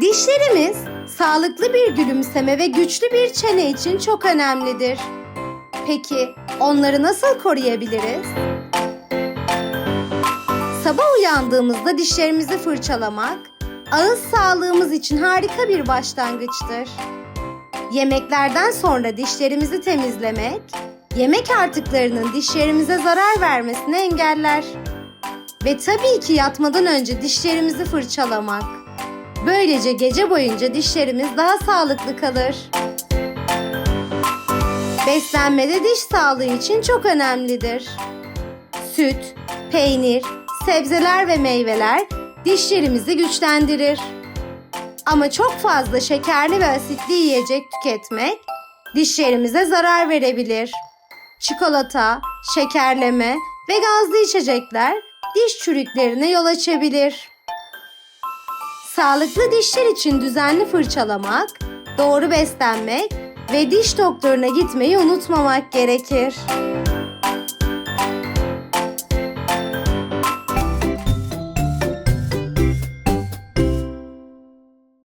Dişlerimiz sağlıklı bir gülümseme ve güçlü bir çene için çok önemlidir. Peki onları nasıl koruyabiliriz? Sabah uyandığımızda dişlerimizi fırçalamak ağız sağlığımız için harika bir başlangıçtır. Yemeklerden sonra dişlerimizi temizlemek, yemek artıklarının dişlerimize zarar vermesini engeller. Ve tabii ki yatmadan önce dişlerimizi fırçalamak. Böylece gece boyunca dişlerimiz daha sağlıklı kalır. Beslenmede diş sağlığı için çok önemlidir. Süt, peynir, sebzeler ve meyveler dişlerimizi güçlendirir. Ama çok fazla şekerli ve asitli yiyecek tüketmek dişlerimize zarar verebilir. Çikolata, şekerleme ve gazlı içecekler diş çürüklerine yol açabilir. Sağlıklı dişler için düzenli fırçalamak, doğru beslenmek ve diş doktoruna gitmeyi unutmamak gerekir.